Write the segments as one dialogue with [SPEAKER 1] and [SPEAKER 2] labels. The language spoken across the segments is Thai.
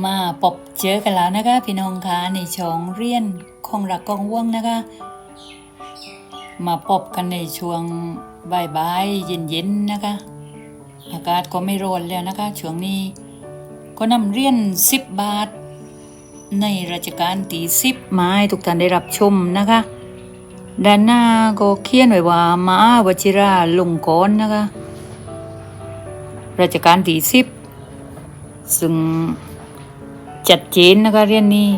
[SPEAKER 1] มาพบเจอกันแล้วนะคะพี่น้องคะในช่องเรียนของรักกองว่วงนะคะ มาพบกันในช่วงบ่ายๆเย็นๆนะคะ อากาศก็ไม่ร้อนแล้วนะคะช่วงนี้ก็นำเรียนสิบบาท ในราชการตีสิบมาให้ทุกท่านได้รับชมนะคะ ด้านหน้าก็เขียนไว้ว่ามา วชิราลงกรณ์นะคะราชการตีสิบซึ่ง จัดเจนนะคะเรียนนี้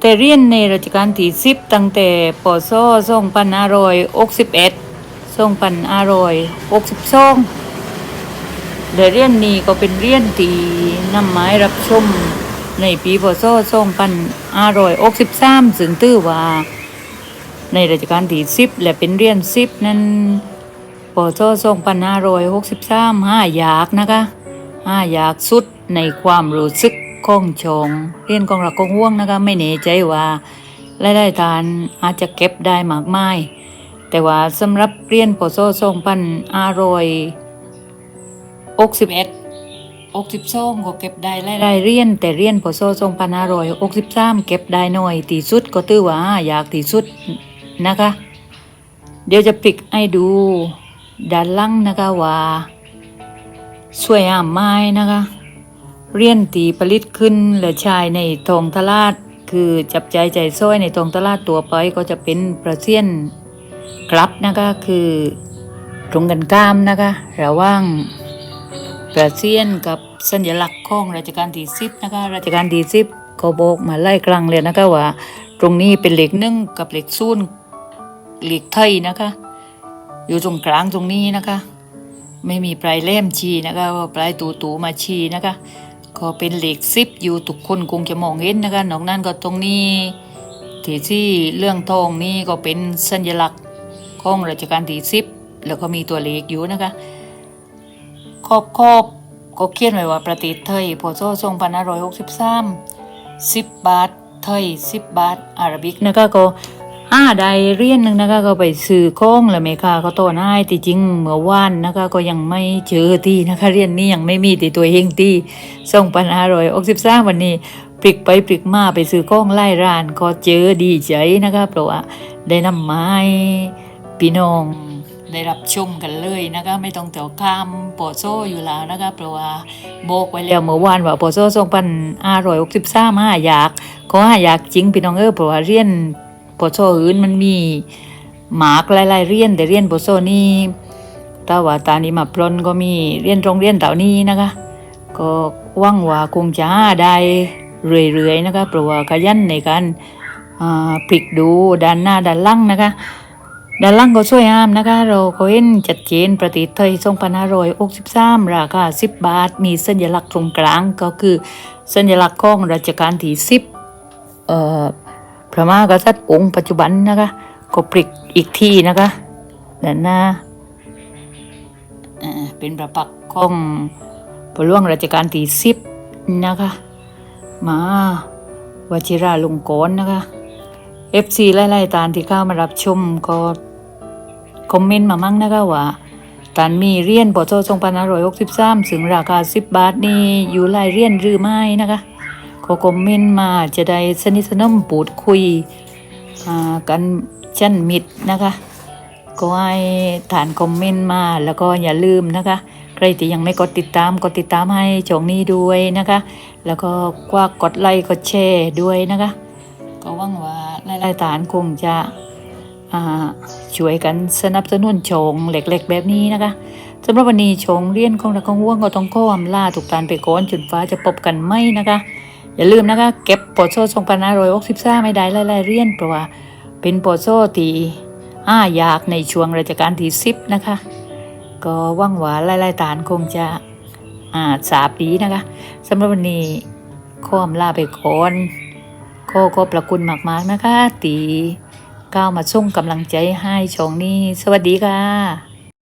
[SPEAKER 1] แต่เรียนในรัชกาลที่สิบตั้งแต่ปศสองพันห้ารอยหกสิบเอ็ดสองพันห้ารอยหกสิบสองและเรียนนี้ก็เป็นเรียนที่นำหมายรับชมในปีปศสองพันห้ารอยหกสิบสามซึ่งถือว่า ในรัชกาลที่สิบและเป็นเรียนสิบนั้นปศสองพันห้ารอยหกสิบสามห้ายากนะคะห้ายากสุดในความรู้สึก ของชงเรียนกองหลักกองห่วงนะคะไม่แน่ใจว่ารายได้ทานอาจจะเก็บได้มากมาย แต่ว่าสำหรับเรียนปศสองพันห้ารอยหกสิบเอ็ดหกสิบสองก็เก็บได้รายได้เรียน แต่เรียนปศสองพันห้ารอยหกสิบสามเก็บได้หน้อยตีสุดก็ตื้อว่าอยากตีสุดนะคะ เดี๋ยวจะพลิกให้ดูด้านล่างนะคะว่าสวยงามไม้นะคะ เรียนตีผลิตขึ้นและชายในทองตลาดคือจับใจใจซ้อยในทองตลาดตัวไปก็จะเป็นประเซียนกลับนะคะคือตรงกันข้ามนะคะระหว่างประเซียนกับสัญลักษณ์ของราชการที่สิบนะคะราชการที่สิบก็บอกมาไล่กลางเลยนะคะว่า ตรงนี้เป็นเหล็กนึ่งกับเหล็กศูนเหล็กไทยนะคะ อยู่ตรงกลางตรงนี้นะคะ ไม่มีปลายเล่มชีนะคะปลายตูตูมาชีนะคะ ก็เป็นเหล็กซิปอยู่ทุกคนคงจะมองเห็นนะคะนอกนั้นก็ตรงนี้ที่ที่เรื่องทองนี่ก็เป็นสัญลักษณ์ของราชการที่สิบแล้วก็มีตัวเลขอยู่นะคะขอบขอบก็เขียนไว้ว่าประเทศไทยพศ2563 10 บาทไทย 10 บาทอาราบิกนะคะก็ ห้าได้เรียนหนึ่งนะคะก็ไปซื้อของแล้วเมคาก็โตนให้ที่จริงเมื่อวานนะคะ ก็ยังไม่เจอที่นะคะ เรียนนี้ยังไม่มีที่ตัวเฮงที่ส่งปันห้าร้อยอกสิบสามวันนี้ปลิกไปปลิกมาไปซื้อของไล่ร้านก็เจอดีใจนะคะเพราะว่าได้นำไม้พี่น้องได้รับชมกันเลยนะคะไม่ต้องแถวข้ามปอโซอยู่แล้วนะคะเพราะว่าโบกไว้แล้วเมื่อวานว่าปอโซส่งปันห้าร้อยอกสิบสามห้าอยากก็ห้าอยากจริงพี่น้องเออเพราะว่าเรียน ปโซอื่นมันมีหมากหลายๆเรียนแต่เรียนปโซนี่ถ้าว่าตานี้มาปลนก็มีเรียนโรงเรียนเหล่านี้นะคะ ก็หวังว่าคงจะหาได้เรื่อยๆนะคะเพราะว่าขยันในการพลิกดูด้านหน้าด้านล่างนะคะด้านล่างก็สวยงามนะคะ เราก็เห็นจัดเจนประเทศไทย2563ราคา10บบาท มีสัญลักษณ์ตรงกลางก็คือสัญลักษณ์ของรัชกาลที่10เอ่อ มหากษัตริย์องค์ปัจจุบันนะคะ ก็ปลิกอีกที่นะคะด้านหน้าเป็นประปักของพระหลวงรัชกาลที่สิบนะคะ มาวชิราลงกรณ์นะคะ FC ไล่ๆตานที่เข้ามารับชมก็คอมเมนต์มามั่งนะคะว่าตานมีเรียนปอโท2563ถึงราคา10บาทนี่อยู่ไล่เรียนหรือไม่นะคะ ขอคอมเมนต์มาจะได้สนิทสนมปูดคุยกันชันมิตรนะคะ ก็ให้ฐานคอมเมนต์มาแล้วก็อย่าลืมนะคะ ใครที่ยังไม่กดติดตามกดติดตามให้ช่องนี้ด้วยนะคะ แล้วก็กว่ากดไลค์กดแชร์ด้วยนะคะ ก็หวังว่าหลายๆฐานคงจะช่วยกันสนับสนุนชงเล็ก ๆ แบบนี้นะคะสำหรับวันนี้ชงเรียนของรักของว่วงก็ต้องข้อมล่าถูกตานไปก่อนจนฟ้าจะพบกันไหมนะคะ อย่าลืมนะคะเก็บโปรโซสองพันห้าร้อยหกสิบสาไม่ได้ไล่เรียนเพราะว่าเป็นโปรโซที่ห้าอยากในช่วงราชการที่สิบนะคะ ก็หวังว่าไล่ๆฐานคงจะอ่าสาปีนะคะสำหรับวันนี้ข้อมลาไปก่อนขอขอบพระคุณมากๆนะคะ ตีก้าวมาส่งกำลังใจให้ช่องนี้ สวัสดีค่ะ